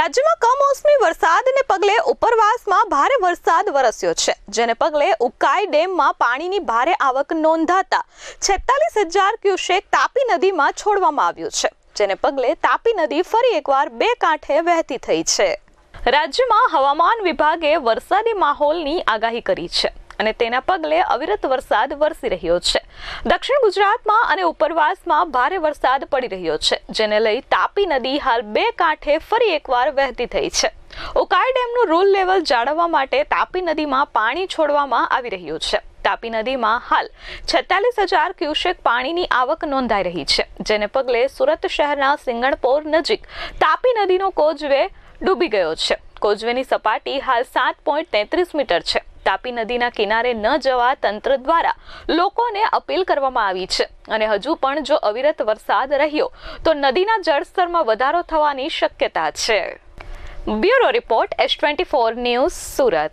રાજ્યમાં કમોસમી વરસાદને પગલે ઉપરવાસમાં ભારે વરસાદ વરસ્યો છે, જેને પગલે ઉકાઈ ડેમમાં પાણીની ભારે આવક નોંધાતા છેતાલીસ હજાર ક્યુસેક તાપી નદીમાં છોડવામાં આવ્યું છે, જેને પગલે તાપી નદી ફરી એકવાર બે કાંઠે વહેતી થઈ છે. રાજ્યમાં હવામાન વિભાગે વરસાદી માહોલની આગાહી કરી છે. અને તેના પગલે અવિરત વરસાદ વરસી રહ્યો છે. દક્ષિણ ગુજરાતમાં અને ઉપરવાસમાં ભારે વરસાદ પડી રહ્યો છે, જેને લઈ તાપી નદી હાલ બે કાંઠે ફરી એકવાર વહેતી થઈ છે. ઉકાઈ ડેમનું રૂલ લેવલ જાળવવા માટે તાપી નદીમાં પાણી છોડવામાં આવી રહ્યું છે. તાપી નદીમાં હાલ છેતાલીસ હજાર ક્યુસેક પાણીની આવક નોંધાઈ રહી છે, જેને પગલે સુરત શહેરના સિંગણપોર નજીક તાપી નદીનો કોજવે ડૂબી ગયો છે. કોજવેની સપાટી હાલ સાત પોઈન્ટ તેત્રીસ મીટર છે. તાપી નદીના કિનારે ન જવા તંત્ર દ્વારા લોકોને અપીલ કરવામાં આવી છે. અને હજુ પણ જો અવિરત વરસાદ રહ્યો, તો નદીના જળસ્તરમાં વધારો થવાની શક્યતા છે. Bureau report S twenty four news Surat.